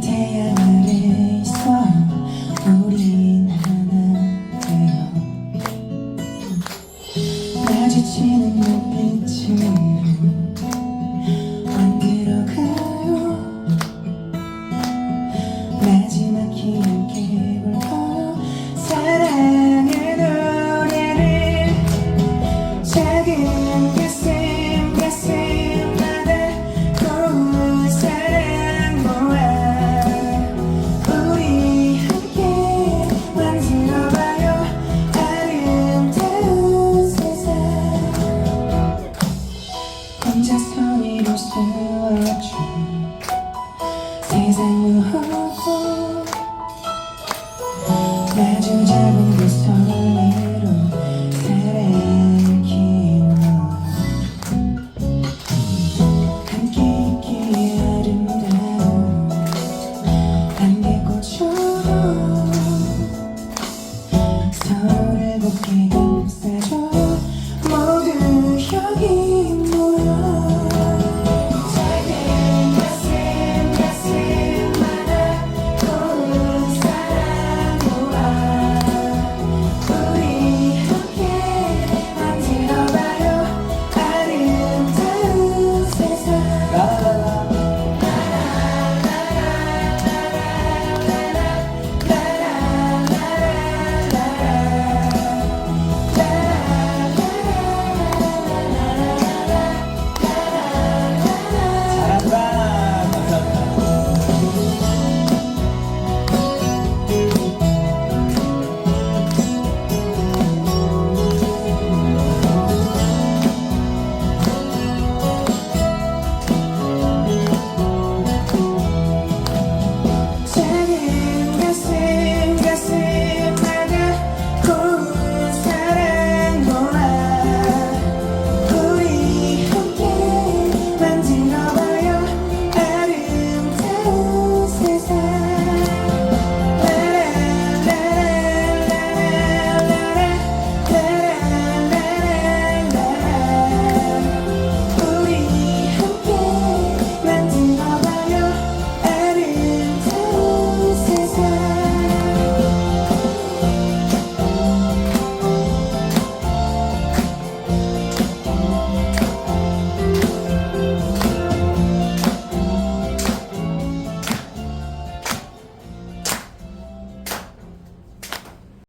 태양 아래 있어 우린 하나 되어 마주치는 눈빛은 안 들어가요. 마지막 기억해 볼까요. 사랑의 노래를 작은 그 세워준 세상 무엇도 마주 잡은 그 손